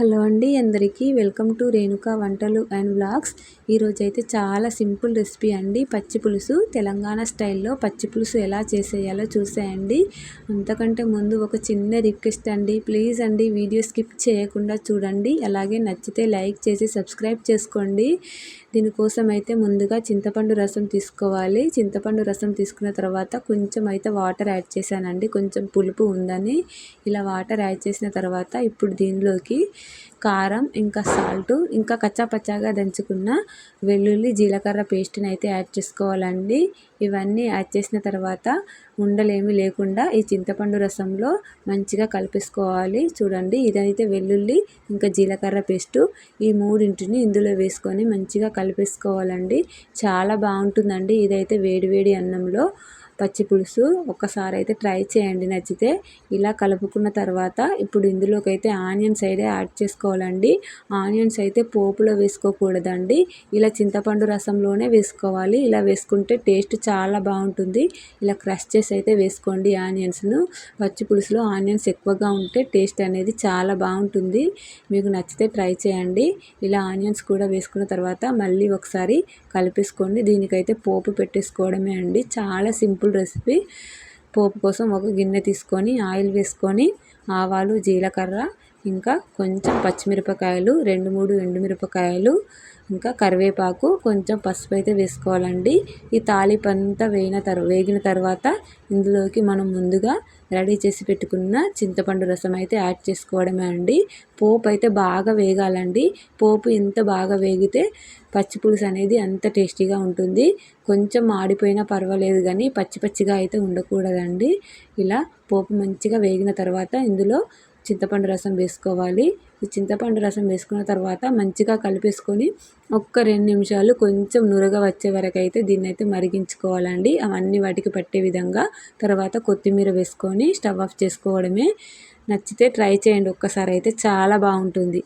Hello అండి అందరికీ welcome to Renuka వంటలు అండ్ వ్లాగ్స్. ఈరోజు అయితే చాలా సింపుల్ రెసిపీ అండి. పచ్చి పులుసు తెలంగాణ స్టైల్లో పచ్చి పులుసు ఎలా చేసేయాలో చూసేయండి. అంతకంటే ముందు ఒక చిన్న రిక్వెస్ట్ అండి. ప్లీజ్ అండి వీడియో స్కిప్ చేయకుండా చూడండి. అలాగే నచ్చితే లైక్ చేసి సబ్స్క్రైబ్ చేసుకోండి. దీనికోసం అయితే ముందుగా చింతపండు రసం తీసుకోవాలి. చింతపండు రసం తీసుకున్న తర్వాత కొంచెం అయితే వాటర్ యాడ్ చేశానండి. కొంచెం పులుపు ఉందని. ఇలా వాటర్ యాడ్ చేసిన తర్వాత ఇప్పుడు దీనిలోకి కారం ఇంకా సాల్ట్ ఇంకా కచ్చాపచ్చాగా దంచుకున్న వెల్లుల్లి జీలకర్ర పేస్ట్ని అయితే యాడ్ చేసుకోవాలండి. ఇవన్నీ యాడ్ చేసిన తర్వాత ఉండలేమి లేకుండా ఈ చింతపండు రసంలో మంచిగా కలిపేసుకోవాలి. చూడండి ఇదైతే వెల్లుల్లి ఇంకా జీలకర్ర పేస్టు ఈ మూడింటిని ఇందులో వేసుకొని మంచిగా కలిపేసుకోవాలండి. చాలా బాగుంటుందండి ఇదైతే వేడివేడి అన్నంలో. పచ్చి పులుసు ఒక్కసారి అయితే ట్రై చేయండి నచ్చితే. ఇలా కలుపుకున్న తర్వాత ఇప్పుడు ఇందులోకి అయితే ఆనియన్స్ అయితే యాడ్ చేసుకోవాలండి. ఆనియన్స్ అయితే పోపులో వేసుకోకూడదండి. ఇలా చింతపండు రసంలోనే వేసుకోవాలి. ఇలా వేసుకుంటే టేస్ట్ చాలా బాగుంటుంది. ఇలా క్రష్ చేసి అయితే వేసుకోండి ఆనియన్స్ను. పచ్చి పులుసులో ఆనియన్స్ ఎక్కువగా ఉంటే టేస్ట్ అనేది చాలా బాగుంటుంది. మీకు నచ్చితే ట్రై చేయండి. ఇలా ఆనియన్స్ కూడా వేసుకున్న తర్వాత మళ్ళీ ఒకసారి కలిపేసుకోండి. దీనికైతే పోపు పెట్టేసుకోవడమే అండి. చాలా సింపుల్ సింపుల్ రెసిపీ. పోపు కోసం ఒక గిన్నె తీసుకొని ఆయిల్ వేసుకొని ఆవాలు జీలకర్ర ఇంకా కొంచెం పచ్చిమిరపకాయలు రెండు మూడు ఎండుమిరపకాయలు ఇంకా కరివేపాకు కొంచెం పసుపు అయితే వేసుకోవాలండి. ఈ తాలిపంతా వేయిన తర్వాత వేగిన తర్వాత ఇందులోకి మనం ముందుగా రెడీ చేసి పెట్టుకున్న చింతపండు రసం అయితే యాడ్ చేసుకోవడమే అండి. పోపు అయితే బాగా వేగాలండి. పోపు ఎంత బాగా వేగితే పచ్చిపులుసు అనేది అంత టేస్టీగా ఉంటుంది. కొంచెం ఆడిపోయినా పర్వాలేదు కానీ పచ్చి పచ్చిగా అయితే ఉండకూడదండి. ఇలా పోపు మంచిగా వేగిన తర్వాత ఇందులో చింతపండు రసం వేసుకోవాలి. ఈ చింతపండు రసం వేసుకున్న తర్వాత మంచిగా కలిపేసుకొని ఒక్క రెండు నిమిషాలు కొంచెం నురగ వచ్చే వరకు అయితే దీన్ని అయితే మరిగించుకోవాలండి. అవన్నీ వాటికి పట్టే విధంగా తర్వాత కొత్తిమీర వేసుకొని స్టవ్ ఆఫ్ చేసుకోవడమే. నచ్చితే ట్రై చేయండి. ఒక్కసారి అయితే చాలా బాగుంటుంది.